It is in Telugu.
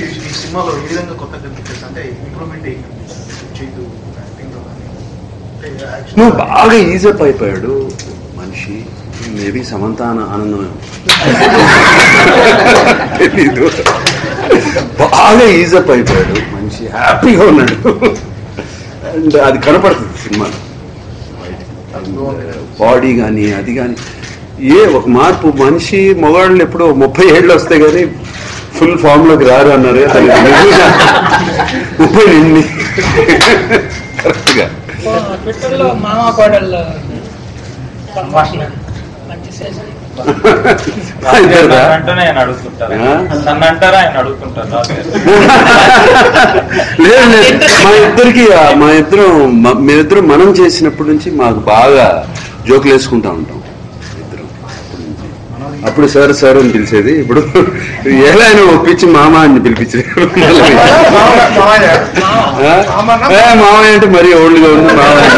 సినిమాలో ఏ విధంగా కొత్త అంటే ఇంప్రూవ్మెంట్ ఏం యాక్టింగ్లో కానీ నువ్వు బాగా ఈజప్ అయిపోయాడు మనిషి. మేబీ సమంత ఆన- ఆనందమే బాగా ఈజప్ అయిపోయాడు మనిషి. హ్యాపీగా ఉన్నాడు. అండ్ అది కనపడుతుంది సినిమాలో. బాడీ కానీ అది కానీ ఏ ఒక మార్పు. మనిషి మగవాళ్ళు ఎప్పుడో ముప్పై ఏళ్ళు వస్తే కానీ ఫుల్ ఫామ్లోకి రారు అన్నారు. నిండి కరెక్ట్గా. మామ కోడళ్ళ సంభాషణ. మంచి సెషన్ లేదు మా ఇద్దరికి మా ఇద్దరం మ- మేమిద్దరం మనం చేసినప్పటి నుంచి మాకు బాగా జోకులు వేసుకుంటా ఉంటాం. అప్పుడు సార్ సార్ అని పిలిచేది. ఇప్పుడు ఎలా అయినా ఒప్పించి మామ అని పిలిపించేది. మామయ్య. అంటే మరీ ఓల్డ్గా ఉంది మామయ్య